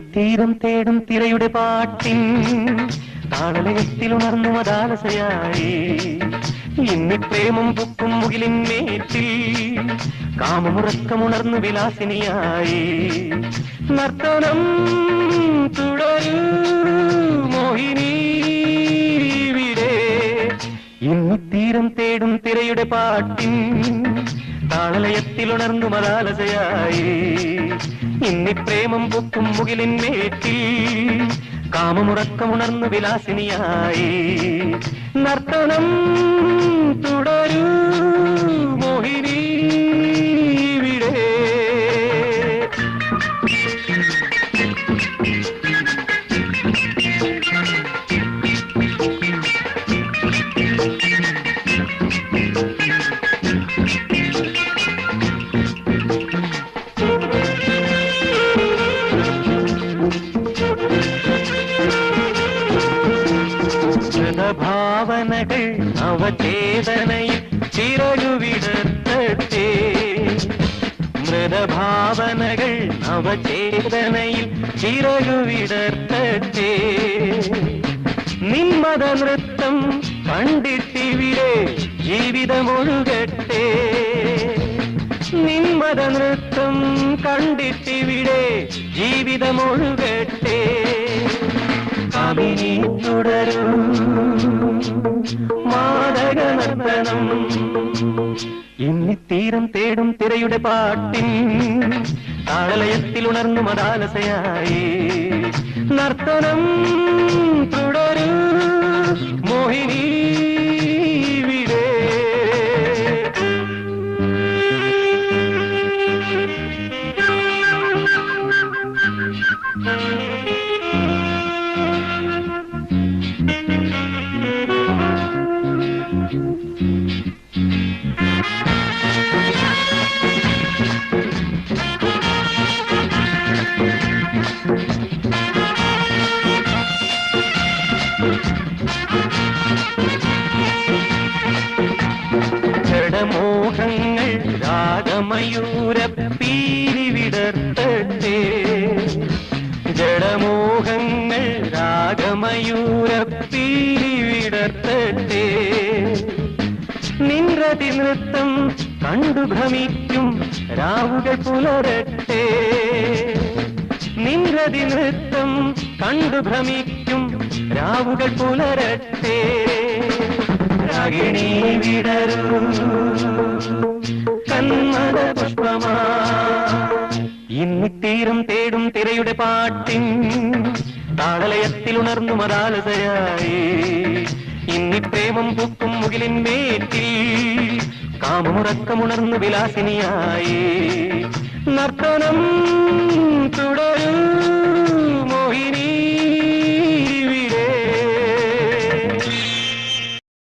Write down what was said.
തീരം തേടും തിരയുടെ പാട്ടിൻ താളലയത്തിൽ ഉണർന്നു മതാലസയായി ഇന്നി പ്രേമം പൊക്കും മുകിലിന്മേറ്റിൽ കാമമുറക്കമുണർന്നു വിലാസിനിയായി. നർത്തനം തുടരൂ മോഹിനി ഇന്ന് തീരം തേടും തിരയുടെ പാട്ടിൻ താളലയത്തിൽ ഉണർന്നു മതാലസയായി ഇന്നി പ്രേമം പൊക്കും മുകിലിന്മേറ്റിൽ കാമമുറക്കമുണർന്നു വിലാസിനിയായി. നർത്തനം ഭാവനകൾ അവചേതനയിൽ ചിറകുവിടത്തേ മൃതഭാവനകൾ അവചേതനയിൽ ചിറകുവിടത്തേ നിന്മത നൃത്തം കണ്ടിട്ടിവിടെ ജീവിതമൊഴുകട്ടെ നിന്മത നൃത്തം കണ്ടിട്ടിവിടെ ജീവിതമൊഴുകട്ടെ കവിനി തുടരൂ തേടും തിരയുടെ പാട്ടിൻ താളലയത്തിൽ ഉണർന്നു മതാലസയായി നർത്തനം രാഗമയൂര പീരിവിടർത്തട്ടെ ജഡമോഹങ്ങൾ രാഗമയൂര പീരിവിടർത്തട്ടെ നിൻറതി നൃത്തം കണ്ടു ഭ്രമിക്കും രാവുകൾ പുലരട്ടെ. നിൻറതി നൃത്തം കണ്ടു ഭ്രമിക്കും രാവുകൾ പുലരട്ടെ. രാഗിണി വിടരൂ. ഇന്നിത്തീരം തേടും തിരയുടെ പാട്ടിൻ താളലയത്തിൽ ഉണർന്നു മതാലതയായി ഇന്നി പ്രേമം പൂക്കും മുകിലിൻ മേറ്റിൽ കാമമുറക്കമുണർന്നു വിലാസിനിയായി. നർത്തനം തുടരൂ.